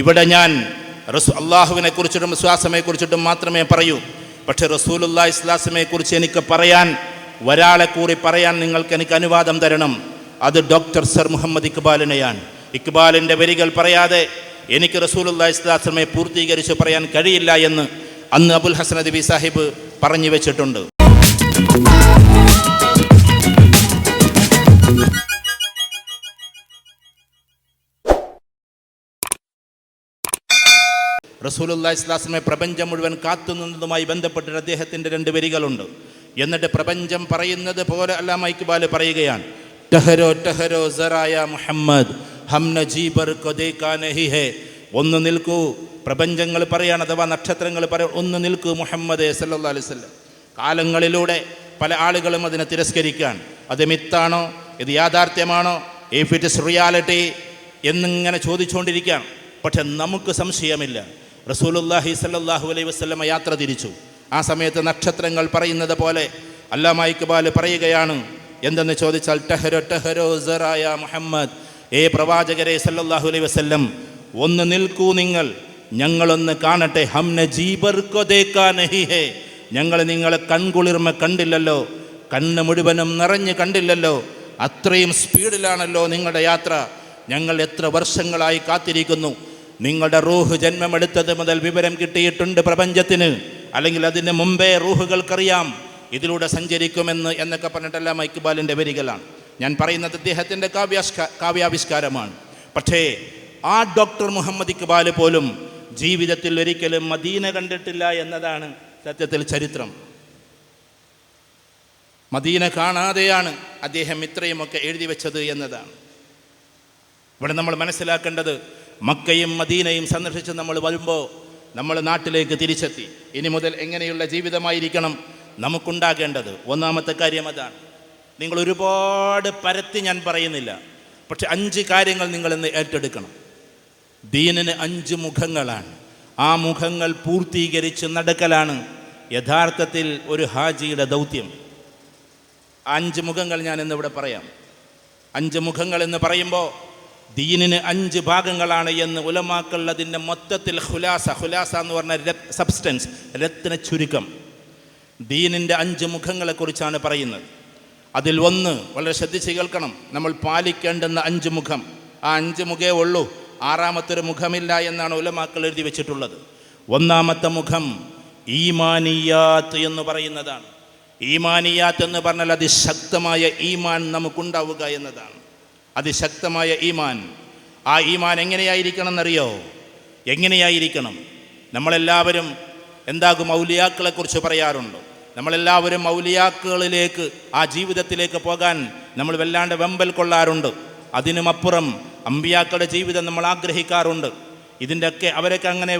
ഇവിടെ ഞാൻ റസൂ അള്ളാഹുവിനെ കുറിച്ചിട്ടും വിശ്വാസമെ കുറിച്ചിട്ടും മാത്രമേ പറയൂ. പക്ഷെ റസൂലുല്ലാ ഇസ്ലാസമയെ കുറിച്ച് എനിക്ക് പറയാൻ ഒരാളെ കൂടി പറയാൻ നിങ്ങൾക്ക് എനിക്ക് അനുവാദം തരണം. അത് ഡോക്ടർ സർ മുഹമ്മദ് ഇക്ബാലിനെയാണ്. ഇക്ബാലിന്റെ വരികൾ പറയാതെ എനിക്ക് റസൂലുല്ലാ ഇസ്ലാസമയെ പൂർത്തീകരിച്ച് പറയാൻ കഴിയില്ല എന്ന് അന്ന് അബുൽ ഹസൻ അദബി സാഹിബ് പറഞ്ഞു വെച്ചിട്ടുണ്ട്. റസൂലുല്ലാ ഇസ്ലാസ്മെ പ്രപഞ്ചം മുഴുവൻ കാത്തുനിന്നതുമായി ബന്ധപ്പെട്ടിട്ട് അദ്ദേഹത്തിന്റെ രണ്ട് വരികളുണ്ട്. എന്നിട്ട് പ്രപഞ്ചം പറയുന്നത് പോലെ അല്ലാമ ഇക്ബാൽ പറയുകയാണ്. ടഹരോ ടഹരോ സറായ മുഹമ്മദ് ഹംന ജീബർ കൊതേക്കാ നഹി ഹേ ഒന്ന് നിൽക്കൂ. പ്രപഞ്ചങ്ങൾ പറയാണ് അഥവാ നക്ഷത്രങ്ങൾ പറയ ഒന്ന് നിൽക്കൂ മുഹമ്മദ് സല്ലാ അലൈഹി വസല്ലം. കാലങ്ങളിലൂടെ പല ആളുകളും അതിനെ തിരസ്കരിക്കുകയാണ് അത് മിത്താണോ? ഇത് യാഥാർത്ഥ്യമാണോ? ഇഫ് ഇറ്റ് ഇസ് റിയാലിറ്റി എന്നിങ്ങനെ ചോദിച്ചുകൊണ്ടിരിക്കുകയാണ്. പക്ഷെ നമുക്ക് സംശയമില്ല. റസൂലുല്ലാഹി സല്ലാഹു അലൈ വസ്ലമ യാത്ര തിരിച്ചു. ആ സമയത്ത് നക്ഷത്രങ്ങൾ പറയുന്നത് പോലെ അല്ലാമ ഇക്ബാൽ പറയുകയാണ് എന്തെന്ന് ചോദിച്ചാൽ ടഹരോ ടഹരോ സറായ മുഹമ്മദ്. ഏ പ്രവാചകരെ സല്ലാഹു അലൈ വസ്ല്ലം ഒന്ന് നിൽക്കൂ നിങ്ങൾ ഞങ്ങളൊന്ന് കാണട്ടെ. ഹംന നജീബർ കൊ ദേക്കാ നഹി ഹേ. ഞങ്ങൾ നിങ്ങളെ കൺകുളിർമ കണ്ടില്ലല്ലോ കണ്ണ് മുഴുവനും നിറഞ്ഞ് കണ്ടില്ലല്ലോ അത്രയും സ്പീഡിലാണല്ലോ നിങ്ങളുടെ യാത്ര. ഞങ്ങൾ എത്ര വർഷങ്ങളായി കാത്തിരിക്കുന്നു. നിങ്ങളുടെ റൂഹ് ജന്മമെടുത്തത് മുതൽ വിവരം കിട്ടിയിട്ടുണ്ട് പ്രപഞ്ചത്തിന്. അല്ലെങ്കിൽ അതിന് മുമ്പേ റൂഹുകൾക്കറിയാം. ഇതിലൂടെ സഞ്ചരിക്കുമെന്ന് എന്നൊക്കെ പറഞ്ഞിട്ടെല്ലാം ഇക്ബാലിന്റെ വരികളാണ്. ഞാൻ പറയുന്നത് അദ്ദേഹത്തിന്റെ കാവ്യാസ്ക കാവ്യാവിഷ്കാരമാണ്. പക്ഷേ ആ ഡോക്ടർ മുഹമ്മദ് ഇക്ബാൽ പോലും ജീവിതത്തിൽ ഒരിക്കലും മദീന കണ്ടിട്ടില്ല എന്നതാണ് സത്യത്തിൽ ചരിത്രം. മദീന കാണാതെയാണ് അദ്ദേഹം ഇത്രയുമൊക്കെ എഴുതി വെച്ചത് എന്നതാണ്. ഇവിടെ നമ്മൾ മനസ്സിലാക്കേണ്ടത് മക്കയും മദീനയും സന്ദർശിച്ച് നമ്മൾ വരുമ്പോൾ നമ്മൾ നാട്ടിലേക്ക് തിരിച്ചെത്തി. ഇനി മുതൽ എങ്ങനെയുള്ള ജീവിതമായിരിക്കണം നമുക്കുണ്ടാകേണ്ടത്? ഒന്നാമത്തെ കാര്യം അതാണ്. നിങ്ങൾ ഒരുപാട് പരത്തി ഞാൻ പറയുന്നില്ല. പക്ഷെ അഞ്ച് കാര്യങ്ങൾ നിങ്ങൾ ഇന്ന് ഏറ്റെടുക്കണം. ദീനിന് അഞ്ച് മുഖങ്ങളാണ്. ആ മുഖങ്ങൾ പൂർത്തീകരിച്ച് നടക്കലാണ് യഥാർത്ഥത്തിൽ ഒരു ഹാജിയുടെ ദൗത്യം. അഞ്ച് മുഖങ്ങൾ ഞാൻ ഇന്നിവിടെ പറയാം. അഞ്ച് മുഖങ്ങൾ എന്ന് പറയുമ്പോൾ ദീനിന് അഞ്ച് ഭാഗങ്ങളാണ് എന്ന് ഉലമാക്കൾ അതിന്റെ മൊത്തത്തിൽ ഹുലാസ ഹുലാസ എന്ന് പറഞ്ഞ സബ്സ്റ്റൻസ് രത്ന ചുരുക്കം. ദീനിന്റെ അഞ്ച് മുഖങ്ങളെക്കുറിച്ചാണ് പറയുന്നത്. അതിൽ ഒന്ന് വളരെ ശ്രദ്ധിച്ച് കേൾക്കണം നമ്മൾ പാലിക്കേണ്ടുന്ന അഞ്ച് മുഖം. ആ അഞ്ച് മുഖേ ഉള്ളൂ ആറാമത്തൊരു മുഖമില്ല എന്നാണ് ഉലമാക്കൾ എഴുതി വെച്ചിട്ടുള്ളത്. ഒന്നാമത്തെ മുഖം ഈമാനിയാത്ത് എന്ന് പറയുന്നതാണ്. ഈമാനിയാത്ത് എന്ന് പറഞ്ഞാൽ അതിശക്തമായ ഈമാൻ നമുക്കുണ്ടാവുക എന്നതാണ്. അതിശക്തമായ ഈമാൻ. ആ ഈമാൻ എങ്ങനെയായിരിക്കണം എന്നറിയോ എങ്ങനെയായിരിക്കണം? നമ്മളെല്ലാവരും എന്താകും മൗലിയാക്കളെക്കുറിച്ച് പറയാറുണ്ട്. നമ്മളെല്ലാവരും മൗലിയാക്കുകളിലേക്ക് ആ ജീവിതത്തിലേക്ക് പോകാൻ നമ്മൾ വല്ലാണ്ട് വെമ്പൽ കൊള്ളാറുണ്ട്. അതിനുമപ്പുറം അമ്പിയാക്കളുടെ ജീവിതം നമ്മൾ ആഗ്രഹിക്കാറുണ്ട്. ഇതിന്റെയൊക്കെ അവരൊക്കെ അങ്ങനെ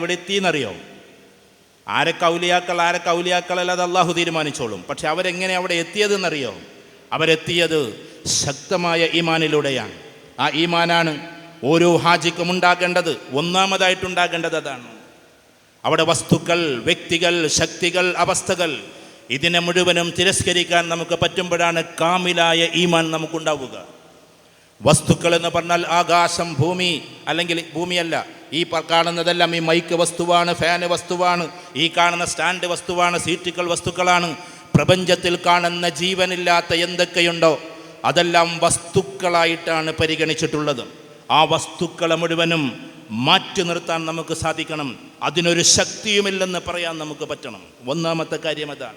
ആരൊക്കെ ഔലിയാക്കൾ ആരൊക്കെ ഔലിയാക്കളല്ല അത് അള്ളാഹു തീരുമാനിച്ചോളും. പക്ഷെ അവരെങ്ങനെ അവിടെ എത്തിയതെന്നറിയോ? അവരെത്തിയത് ശക്തമായ ഈമാനിലൂടെയാണ്. ആ ഈമാനാണ് ഓരോ ഹാജിക്കും ഉണ്ടാകേണ്ടത് ഒന്നാമതായിട്ടുണ്ടാകേണ്ടത് അതാണ്. അവിടെ വസ്തുക്കൾ വ്യക്തികൾ ശക്തികൾ അവസ്ഥകൾ ഇതിനെ മുഴുവനും തിരസ്കരിക്കാൻ നമുക്ക് പറ്റുമ്പോഴാണ് കാമിലായ ഈമാൻ നമുക്കുണ്ടാവുക. വസ്തുക്കൾ എന്ന് പറഞ്ഞാൽ ആകാശം ഭൂമി അല്ലെങ്കിൽ ഭൂമിയല്ല ഈ കാണുന്നതെല്ലാം ഈ മൈക്ക് വസ്തുവാണ് ഫാന് വസ്തുവാണ് ഈ കാണുന്ന സ്റ്റാൻഡ് വസ്തുവാണ് സീറ്റുകൾ വസ്തുക്കളാണ്. പ്രപഞ്ചത്തിൽ കാണുന്ന ജീവനില്ലാത്ത എന്തൊക്കെയുണ്ടോ അതെല്ലാം വസ്തുക്കളായിട്ടാണ് പരിഗണിച്ചിട്ടുള്ളത്. ആ വസ്തുക്കളെ മുഴുവനും മാറ്റി നിർത്താൻ നമുക്ക് സാധിക്കണം. അതിനൊരു ശക്തിയുമില്ലെന്ന് പറയാൻ നമുക്ക് പറ്റണം. ഒന്നാമത്തെ കാര്യം അതാണ്.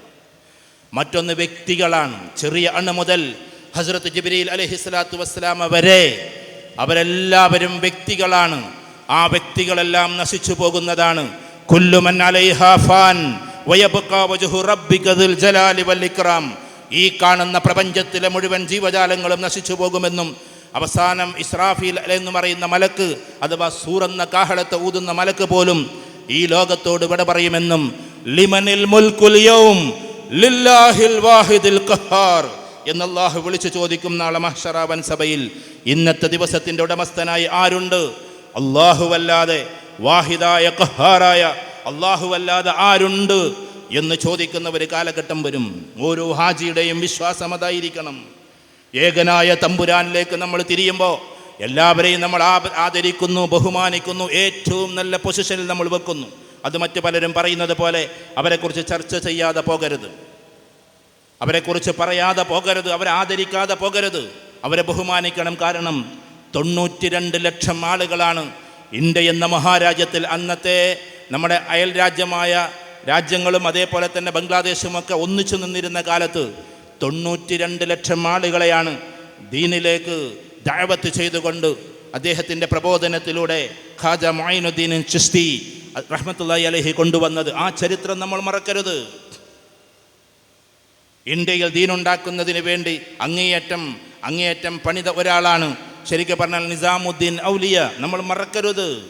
മറ്റൊന്ന് വ്യക്തികളാണ്. ചെറിയ അണു മുതൽ ഹസ്രത്ത് ജിബ്രീൽ അലഹിസ്ലാത്തു വസ്സലാമ വരെ അവരെല്ലാവരും വ്യക്തികളാണ്. ആ വ്യക്തികളെല്ലാം നശിച്ചു പോകുന്നതാണ്. കുല്ലുമൻ അലൈഹാ ഈ കാണുന്ന പ്രപഞ്ചത്തിലെ മുഴുവൻ ജീവജാലങ്ങളും നശിച്ചു പോകുമെന്നും അവസാനം ഇസ്രാഫീൽ എന്ന് പറയുന്ന മലക്ക് അഥവാ സൂറന്ന കാഹളത്തെ ഊതുന്ന മലക്ക് പോലും ഈ ലോകത്തോട് വിട പറയുമെന്നും ലിമനിൽ മുൽക്കുൽ യൗം ലില്ലാഹിൽ വാഹിദിൽ എന്നല്ലാഹു വിളിച്ചു ചോദിക്കും നാളെ മഹ്ഷറാവൻ സഭയിൽ. ഇന്നത്തെ ദിവസത്തിന്റെ ഉടമസ്ഥനായി ആരുണ്ട്? അല്ലാഹുവല്ലാതെ വാഹിദായ കഹാറായ അല്ലാഹുവല്ലാതെ ആരുണ്ട്? എന്ന് ചോദിക്കുന്ന ഒരു കാലഘട്ടം വരും. ഓരോ ഹാജിയുടെയും വിശ്വാസം അതായിരിക്കണം. ഏകനായ തമ്പുരാനിലേക്ക് നമ്മൾ തിരിയുമ്പോൾ എല്ലാവരെയും നമ്മൾ ആദരിക്കുന്നു ബഹുമാനിക്കുന്നു ഏറ്റവും നല്ല പൊസിഷനിൽ നമ്മൾ വെക്കുന്നു. അത് മറ്റു പലരും പറയുന്നത് പോലെ അവരെക്കുറിച്ച് ചർച്ച ചെയ്യാതെ പോകരുത്. അവരെക്കുറിച്ച് പറയാതെ പോകരുത് അവരെ ആദരിക്കാതെ പോകരുത്. അവരെ ബഹുമാനിക്കണം. കാരണം തൊണ്ണൂറ്റി രണ്ട് ലക്ഷം ആളുകളാണ് ഇന്ത്യ എന്ന മഹാരാജ്യത്തിൽ അന്നത്തെ നമ്മുടെ അയൽ രാജ്യമായ രാജ്യങ്ങളും അതേപോലെ തന്നെ ബംഗ്ലാദേശുമൊക്കെ ഒന്നിച്ചു നിന്നിരുന്ന കാലത്ത് തൊണ്ണൂറ്റി രണ്ട് ലക്ഷം ആളുകളെയാണ് ദീനിലേക്ക് ദാവത്ത് ചെയ്തുകൊണ്ട് അദ്ദേഹത്തിന്റെ പ്രബോധനത്തിലൂടെ ഖാജ മൊയിനുദ്ദീൻ ചിസ്തി റഹ്മത്തുല്ലായി അലഹി കൊണ്ടുവന്നത്. ആ ചരിത്രം നമ്മൾ മറക്കരുത്. ഇന്ത്യയിൽ ദീനുണ്ടാക്കുന്നതിന് വേണ്ടി അങ്ങേയറ്റം അങ്ങേയറ്റം പണിത ഒരാളാണ്. ശരിക്കും പറഞ്ഞാൽ നിസാമുദ്ദീൻ ഔലിയ. നമ്മൾ മറക്കരുത്.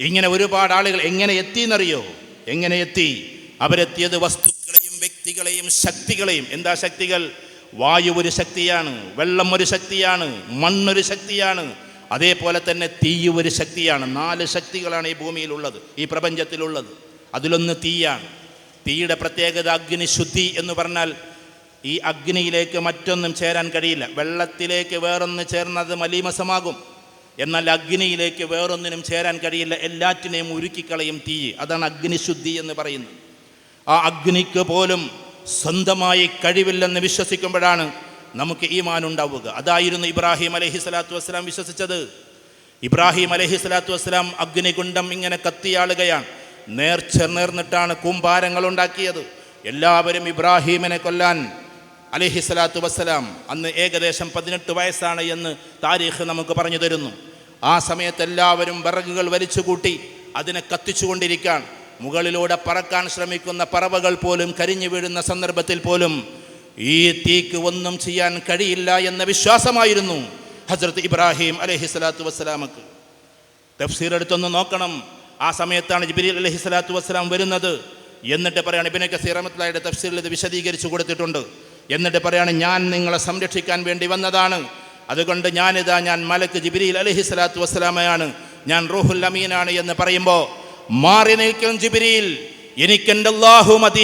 ഇങ്ങനെ ഒരുപാട് ആളുകൾ എങ്ങനെ എത്തിയെന്നറിയോ? എങ്ങനെ എത്തി? അവരെത്തിയത് വസ്തുക്കളെയും വ്യക്തികളെയും ശക്തികളെയും. എന്താ ശക്തികൾ? വായു ഒരു ശക്തിയാണ് വെള്ളം ഒരു ശക്തിയാണ് മണ്ണൊരു ശക്തിയാണ്. അതേപോലെ തന്നെ തീയും ഒരു ശക്തിയാണ്. നാല് ശക്തികളാണ് ഈ ഭൂമിയിലുള്ളത് ഈ പ്രപഞ്ചത്തിലുള്ളത്. അതിലൊന്ന് തീയാണ്. തീയുടെ പ്രത്യേകത അഗ്നിശുദ്ധി എന്ന് പറഞ്ഞാൽ ഈ അഗ്നിയിലേക്ക് മറ്റൊന്നും ചേരാൻ കഴിയില്ല. വെള്ളത്തിലേക്ക് വേറൊന്ന് ചേർന്നത് മലീമസമാകും. എന്നാൽ അഗ്നിയിലേക്ക് വേറൊന്നിനും ചേരാൻ കഴിയില്ല. എല്ലാറ്റിനെയും ഉരുക്കിക്കളയും തീ. അതാണ് അഗ്നിശുദ്ധി എന്ന് പറയുന്നത്. ആ അഗ്നിക്ക് പോലും സ്വന്തമായി കഴിവില്ലെന്ന് വിശ്വസിക്കുമ്പോഴാണ് നമുക്ക് ഈമാൻ ഉണ്ടാവുക. അതായിരുന്നു ഇബ്രാഹിം അലഹി സ്വലാത്തു വസ്സലാം വിശ്വസിച്ചത്. ഇബ്രാഹിം അലഹി സ്വലാത്തു വസ്സലാം അഗ്നികുണ്ഡം ഇങ്ങനെ കത്തിയാളുകയാണ്. നേർച്ച നേർന്നിട്ടാണ് കൂമ്പാരങ്ങൾ ഉണ്ടാക്കിയത്. എല്ലാവരും ഇബ്രാഹീമിനെ കൊല്ലാൻ അലഹി സ്വലാത്തു വസ്സലാം അന്ന് ഏകദേശം പതിനെട്ട് വയസ്സാണ് എന്ന് താരീഖ് നമുക്ക് പറഞ്ഞു തരുന്നു. ആ സമയത്ത് എല്ലാവരും വിറകുകൾ വലിച്ചുകൂട്ടി അതിനെ കത്തിച്ചുകൊണ്ടിരിക്കാൻ മുകളിലൂടെ പറക്കാൻ ശ്രമിക്കുന്ന പറവകൾ പോലും കരിഞ്ഞു വീഴുന്ന സന്ദർഭത്തിൽ പോലും ഈ തീക്ക് ഒന്നും ചെയ്യാൻ കഴിയില്ല എന്ന വിശ്വാസമായിരുന്നു ഹസ്രത്ത് ഇബ്രാഹിം അലഹി സ്വലാത്തു വസ്സലാമക്ക്. തഫ്സീർ എടുത്തൊന്ന് നോക്കണം. ആ സമയത്താണ് ജിബിരി അലഹി സ്വലാത്തു വസ്സലാം വരുന്നത്. എന്നിട്ട് പറയാണ് ഇബിനെ കസീറമത്തിലായുടെ തഫ്സീറിൽ ഇത് വിശദീകരിച്ചു കൊടുത്തിട്ടുണ്ട്. എന്നിട്ട് പറയാണ് ഞാൻ നിങ്ങളെ സംരക്ഷിക്കാൻ വേണ്ടി വന്നതാണ്. അതുകൊണ്ട് ഞാനിതാ ഞാൻ മലക്ക് ജിബിരിയിൽ അലഹി സ്വലാത്തു വസ്സലാമയാണ്. ഞാൻ റൂഹുൽ അമീനാണ് എന്ന് പറയുമ്പോൾ മാറി നിൽക്കും ജിബിരിയിൽ എനിക്കെന്റെ മതി.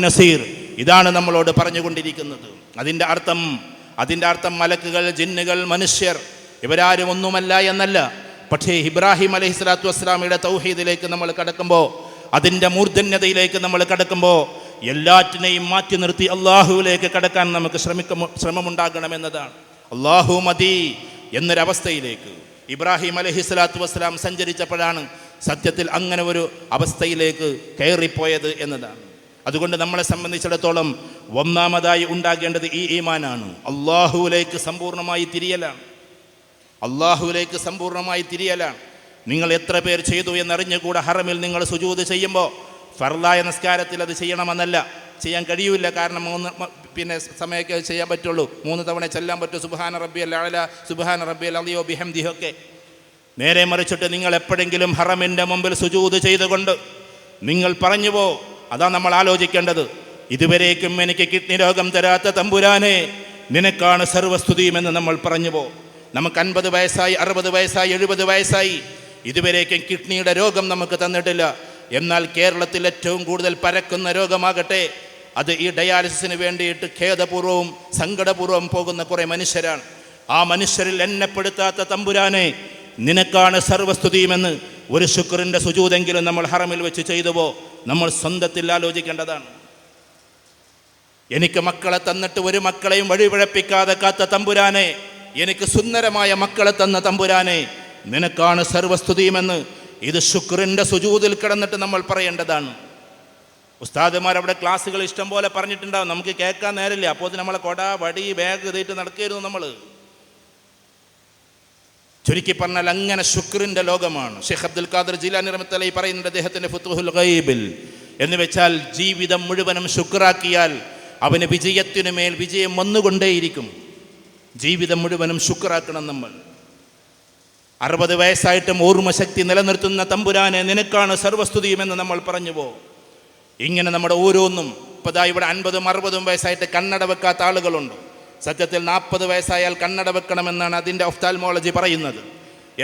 നസീർ. ഇതാണ് നമ്മളോട് പറഞ്ഞുകൊണ്ടിരിക്കുന്നത്. അതിന്റെ അർത്ഥം അതിന്റെ അർത്ഥം മലക്കുകൾ ജിന്നുകൾ മനുഷ്യർ ഇവരാരും ഒന്നുമല്ല എന്നല്ല. പക്ഷേ ഇബ്രാഹിം അലഹി സ്വലാത്തു വസ്സലാമയുടെ തൗഹീദിലേക്ക് നമ്മൾ കടക്കുമ്പോൾ അതിന്റെ മൂർധന്യതയിലേക്ക് നമ്മൾ കടക്കുമ്പോൾ എല്ലാറ്റിനെയും മാറ്റി നിർത്തി അള്ളാഹുവിലേക്ക് കടക്കാൻ നമുക്ക് ശ്രമിക്ക ശ്രമമുണ്ടാകണമെന്നതാണ്. അള്ളാഹു മതി എന്നൊരവസ്ഥയിലേക്ക്. ഇബ്രാഹിം അലഹി സ്വലാത്തു വസ്സലാം സഞ്ചരിച്ചപ്പോഴാണ് സത്യത്തിൽ അങ്ങനെ ഒരു അവസ്ഥയിലേക്ക് കയറിപ്പോയത് എന്നതാണ്. അതുകൊണ്ട് നമ്മളെ സംബന്ധിച്ചിടത്തോളം ഒന്നാമതായി ഉണ്ടാകേണ്ടത് ഈ ഈമാനാണ്. അള്ളാഹുവിലേക്ക് സമ്പൂർണമായി തിരിയലാണ്. അള്ളാഹുവിലേക്ക് സമ്പൂർണമായി തിരിയലാണ്. നിങ്ങൾ എത്ര പേർ ചെയ്തു എന്നറിഞ്ഞുകൂടെ ഹറമിൽ നിങ്ങൾ സുജൂത് ചെയ്യുമ്പോൾ ഫർലായ നിസ്കാരത്തിൽ അത് ചെയ്യണമെന്നല്ല. ചെയ്യാൻ കഴിയൂല. കാരണം മൂന്ന് പിന്നെ സമയമൊക്കെ ചെയ്യാൻ പറ്റുള്ളൂ. മൂന്ന് തവണ ചെല്ലാൻ പറ്റും. സുബാന റബ്ബി അല്ല സുബാന റബ്ബി അലിയോ ബിഹംദിഹോ ഒക്കെ നേരെ മറിച്ചിട്ട് നിങ്ങൾ എപ്പോഴെങ്കിലും ഹറമിന്റെ മുമ്പിൽ സുജൂത് ചെയ്തുകൊണ്ട് നിങ്ങൾ പറഞ്ഞു പോ. അതാ നമ്മൾ ആലോചിക്കേണ്ടത്. ഇതുവരേക്കും എനിക്ക് കിഡ്നി രോഗം തരാത്ത തമ്പുരാനെ നിനക്കാണ് സർവസ്തുതിയുമെന്ന് നമ്മൾ പറഞ്ഞു പോ. നമുക്ക് അൻപത് വയസ്സായി അറുപത് വയസ്സായി എഴുപത് വയസ്സായി. ഇതുവരേക്കും കിഡ്നിയുടെ രോഗം നമുക്ക് തന്നിട്ടില്ല. എന്നാൽ കേരളത്തിൽ ഏറ്റവും കൂടുതൽ പരക്കുന്ന രോഗമാകട്ടെ അത് ഈ ഡയാലിസിസിന് വേണ്ടിയിട്ട് ഖേദപൂർവവും സങ്കടപൂർവം പോകുന്ന കുറേ മനുഷ്യരാണ്. ആ മനുഷ്യരിൽ എന്നെപ്പെടുത്താത്ത തമ്പുരാനെ നിനക്കാണ് സർവസ്തുതിയുമെന്ന് ഒരു ശുക്രന്റെ സുജൂതെങ്കിലും നമ്മൾ ഹറമിൽ വെച്ച് ചെയ്തുവോ? നമ്മൾ സ്വന്തത്തിൽ ആലോചിക്കേണ്ടതാണ്. എനിക്ക് മക്കളെ തന്നിട്ട് ഒരു മക്കളെയും വഴിപിഴപ്പിക്കാതെ കാത്ത തമ്പുരാനെ എനിക്ക് സുന്ദരമായ മക്കളെ തന്ന തമ്പുരാനെ നിനക്കാണ് സർവസ്തുതിയുമെന്ന് ഇത് ശുക്രന്റെ സുജൂതിൽ കിടന്നിട്ട് നമ്മൾ പറയേണ്ടതാണ്. ഉസ്താദുമാർ അവിടെ ക്ലാസ്സുകൾ ഇഷ്ടം പോലെ പറഞ്ഞിട്ടുണ്ടാവും. നമുക്ക് കേൾക്കാൻ നേരമില്ല. അപ്പോൾ നമ്മളെ കൊട വടി ബാഗ് ഇതായിട്ട് നടക്കുകയായിരുന്നു നമ്മൾ ചുരുക്കി പറഞ്ഞാൽ അങ്ങനെ ശുക്രിന്റെ ലോകമാണ്. ഷെയ്ഖ് അബ്ദുൽ ഖാദർ ജിലാനി റഹ്മത്തലൈ പറയുന്നുണ്ട് അദ്ദേഹത്തിന്റെ ഫുത്തുഹുൽ ഗൈബിൽ. എന്ന് വെച്ചാൽ ജീവിതം മുഴുവനും ശുക്രാക്കിയാൽ അവന് വിജയത്തിനു മേൽ വിജയം വന്നുകൊണ്ടേയിരിക്കും. ജീവിതം മുഴുവനും ശുക്രാക്കണം നമ്മൾ. അറുപത് വയസ്സായിട്ടും ഓർമ്മശക്തി നിലനിർത്തുന്ന തമ്പുരാനെ നിനക്കാണ് സർവസ്തുതിയുമെന്ന് നമ്മൾ പറഞ്ഞു പോകും ഇങ്ങനെ നമ്മുടെ ഓരോന്നും ഇപ്പതാ ഇവിടെ അൻപതും അറുപതും വയസ്സായിട്ട് കണ്ണട വെക്കാത്ത ആളുകളുണ്ട്. സത്യത്തിൽ നാൽപ്പത് വയസ്സായാൽ കണ്ണട വെക്കണമെന്നാണ് അതിന്റെ ഒഫ്താൽമോളജി പറയുന്നത്.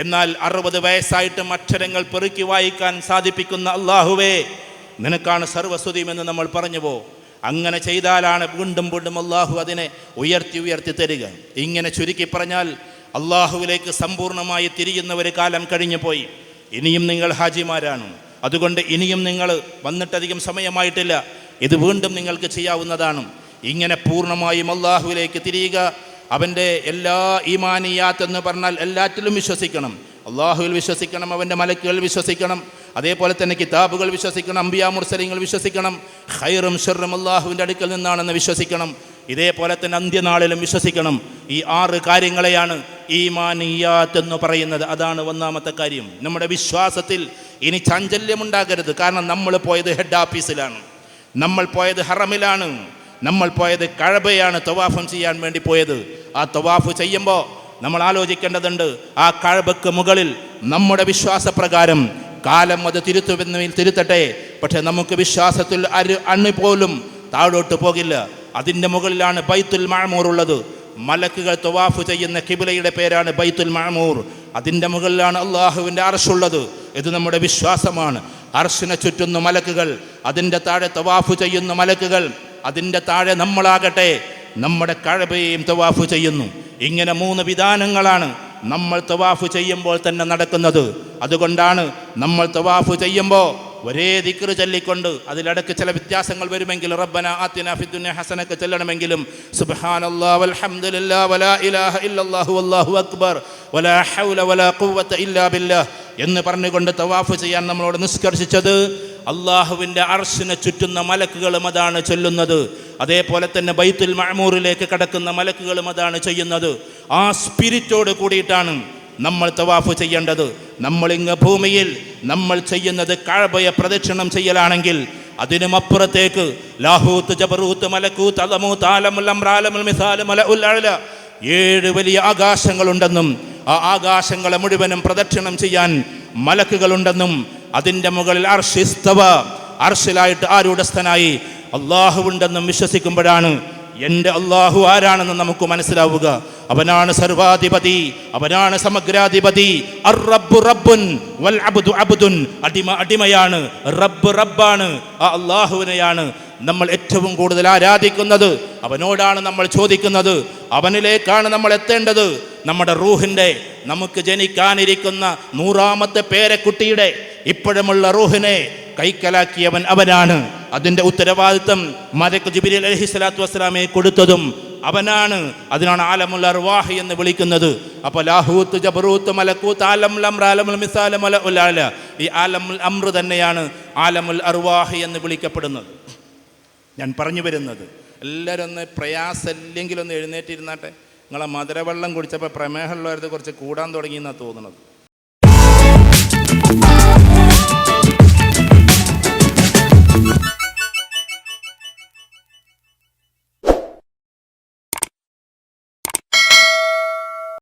എന്നാൽ അറുപത് വയസ്സായിട്ടും അക്ഷരങ്ങൾ പെറുക്കി വായിക്കാൻ സാധിപ്പിക്കുന്ന അള്ളാഹുവേ നിനക്കാണ് സർവസ്തുതിയുമെന്ന് നമ്മൾ പറഞ്ഞു പോകും അങ്ങനെ ചെയ്താലാണ് വീണ്ടും വീണ്ടും അള്ളാഹു അതിനെ ഉയർത്തി ഉയർത്തി തരിക. ഇങ്ങനെ ചുരുക്കി പറഞ്ഞാൽ അള്ളാഹുവിലേക്ക് സമ്പൂർണമായി തിരിയുന്ന ഒരു കാലം കഴിഞ്ഞു പോയി. ഇനിയും നിങ്ങൾ ഹാജിമാരാണ്. അതുകൊണ്ട് ഇനിയും നിങ്ങൾ വന്നിട്ടധികം സമയമായിട്ടില്ല. ഇത് വീണ്ടും നിങ്ങൾക്ക് ചെയ്യാവുന്നതാണ്. ഇങ്ങനെ പൂർണമായും അള്ളാഹുവിലേക്ക് തിരിയുക അവന്റെ എല്ലാ ഈമാനിയാത്ത് എന്ന് പറഞ്ഞാൽ എല്ലാറ്റിലും വിശ്വസിക്കണം. അള്ളാഹുവിൽ വിശ്വസിക്കണം അവന്റെ മലക്കുകൾ വിശ്വസിക്കണം അതേപോലെ തന്നെ കിതാബുകൾ വിശ്വസിക്കണം അമ്പിയാ മുർസലിങ്ങൾ വിശ്വസിക്കണം ഹൈറും ഷെറും അള്ളാഹുവിന്റെ അടുക്കൽ നിന്നാണെന്ന് വിശ്വസിക്കണം. ഇതേപോലെ തന്നെ അന്ത്യനാളിലും വിശ്വസിക്കണം. ഈ ആറ് കാര്യങ്ങളെയാണ് ഈമാനിയാത്ത് എന്ന് പറയുന്നത് അതാണ് ഒന്നാമത്തെ കാര്യം. നമ്മുടെ വിശ്വാസത്തിൽ ഇനി ചാഞ്ചല്യമുണ്ടാകരുത്. കാരണം നമ്മൾ പോയത് ഹെഡ് ഓഫീസിലാണ് നമ്മൾ പോയത് ഹറമിലാണ്. നമ്മൾ പോയത് കഴബയാണ് തവാഫം ചെയ്യാൻ വേണ്ടി പോയത്. ആ തവാഫ് ചെയ്യുമ്പോൾ നമ്മൾ ആലോചിക്കേണ്ടതുണ്ട് ആ കഴബക്ക് മുകളിൽ നമ്മുടെ വിശ്വാസപ്രകാരം കാലം അത് തിരുത്തുമെന്ന് തിരുത്തട്ടെ. പക്ഷെ നമുക്ക് വിശ്വാസത്തിൽ അരു അണ്ണു പോലും താഴോട്ട് പോകില്ല. അതിന്റെ മുകളിലാണ് ബൈത്തുൽ മഴമൂറുള്ളത് മലക്കുകൾ തൊവാഫ് ചെയ്യുന്ന കിബിലയുടെ പേരാണ് ബൈത്തുൽ മാമൂർ അതിന്റെ മുകളിലാണ് അള്ളാഹുവിന്റെ അർഷുള്ളത്. ഇത് നമ്മുടെ വിശ്വാസമാണ്. അർഷിനെ ചുറ്റുന്ന മലക്കുകൾ അതിന്റെ താഴെ തവാഫ് ചെയ്യുന്ന മലക്കുകൾ അതിന്റെ താഴെ നമ്മളാകട്ടെ നമ്മുടെ കഴബയും തവാഫ് ചെയ്യുന്നു. ഇങ്ങനെ മൂന്ന് വിധാനങ്ങളാണ് നമ്മൾ തവാഫ് ചെയ്യുമ്പോൾ തന്നെ നടക്കുന്നത്. അതുകൊണ്ടാണ് നമ്മൾ തവാഫ് ചെയ്യുമ്പോൾ ഒരേ ദിക്റ് ചൊല്ലിക്കൊണ്ട് അതിലടക്ക് ചില വ്യത്യാസങ്ങൾ വരുമെങ്കിൽ റബ്ബന ആത്തിന ഫിദ്ദുനിയ ഹസനക്ക് ചെല്ലണമെങ്കിലും സുബ്ഹാനല്ലാഹ് വൽഹംദുലില്ലാഹ് വലാ ഇലാഹ ഇല്ലല്ലാഹു വല്ലാഹു അക്ബർ വലാ ഹൗല വലാ ഖുവത ഇല്ലാ ബില്ലാഹ് എന്ന് പറഞ്ഞുകൊണ്ട് തവാഫ് ചെയ്യാൻ നമ്മളോട് നിഷ്കർഷിച്ചത് അള്ളാഹുവിന്റെ അർശിനെ ചുറ്റുന്ന മലക്കുകളും അതാണ് ചൊല്ലുന്നത്. അതേപോലെ തന്നെ ബൈത്തുൽ മഅമൂറിലേക്ക് കടക്കുന്ന മലക്കുകളും അതാണ് ചെയ്യുന്നത്. ആ സ്പിരിറ്റോട് കൂടിയിട്ടാണ് നമ്മൾ തവാഫ് ചെയ്യേണ്ടത്. നമ്മളിങ്ങ് ഭൂമിയിൽ നമ്മൾ ചെയ്യുന്നത് കഴബയെ പ്രദക്ഷിണം ചെയ്യലാണെങ്കിൽ അതിനും അപ്പുറത്തേക്ക് ലാഹൂത്ത് ജബറൂത്ത് മലക്കൂത്ത് അലമൂത്ത് ആലമുൽ അഴല ഏഴ് വലിയ ആകാശങ്ങളുണ്ടെന്നും ആ ആകാശങ്ങളെ മുഴുവനും പ്രദക്ഷിണം ചെയ്യാൻ മലക്കുകളുണ്ടെന്നും അതിന്റെ മുകളിൽ അർഷിസ്തവ അർഷിലായിട്ട് ആരൂഢസ്ഥനായി അള്ളാഹുണ്ടെന്നും വിശ്വസിക്കുമ്പോഴാണ് എന്റെ അള്ളാഹു ആരാണെന്ന് നമുക്ക് മനസ്സിലാവുക. അവനാണ് സർവാധിപതി അവനാണ് സമഗ്രാധിപതി. അടിമ അടിമയാണ് റബ്ബ് റബ്ബാണ് ആ അള്ളാഹുവിനെയാണ് നമ്മൾ ഏറ്റവും കൂടുതൽ ആരാധിക്കുന്നത്. അവനോടാണ് നമ്മൾ ചോദിക്കുന്നത്. അവനിലേക്കാണ് നമ്മൾ എത്തേണ്ടത്. നമ്മുടെ റൂഹിന്റെ നമുക്ക് ജനിക്കാനിരിക്കുന്ന നൂറാമത്തെ പേരക്കുട്ടിയുടെ ഇപ്പോഴുമുള്ള റൂഹിനെ കൈക്കലാക്കിയവൻ അവനാണ്. അതിന്റെ ഉത്തരവാദിത്വം മലക്ക് ജിബിരി അലഹി സ്വലാത്തു വസ്സലാമെ കൊടുത്തതും അവനാണ്. അതിനാണ് ആലമുൽ അർവാഹ് എന്ന് വിളിക്കുന്നത്. അപ്പോൾ ലാഹൂത്ത് ജബറൂത്ത് മലക്കൂത്ത് ആലമുൽ അമ്ര ആലമുൽ മിസാല മല ഉലാല ഈ ആലമുൽ അമ്ര തന്നെയാണ് ആലമുൽ അർവാഹ് എന്ന് വിളിക്കപ്പെടുന്നത്. ഞാൻ പറഞ്ഞു വരുന്നത്. എല്ലാവരും ഒന്ന് പ്രയാസമില്ലെങ്കിലും ഒന്ന് എഴുന്നേറ്റിരുന്നാട്ടെ. നിങ്ങളെ മധുരവെള്ളം കുടിച്ചപ്പോൾ പ്രമേഹമുള്ളവരത് കുറച്ച് കൂടാൻ തുടങ്ങി എന്നാണ് തോന്നുന്നത്.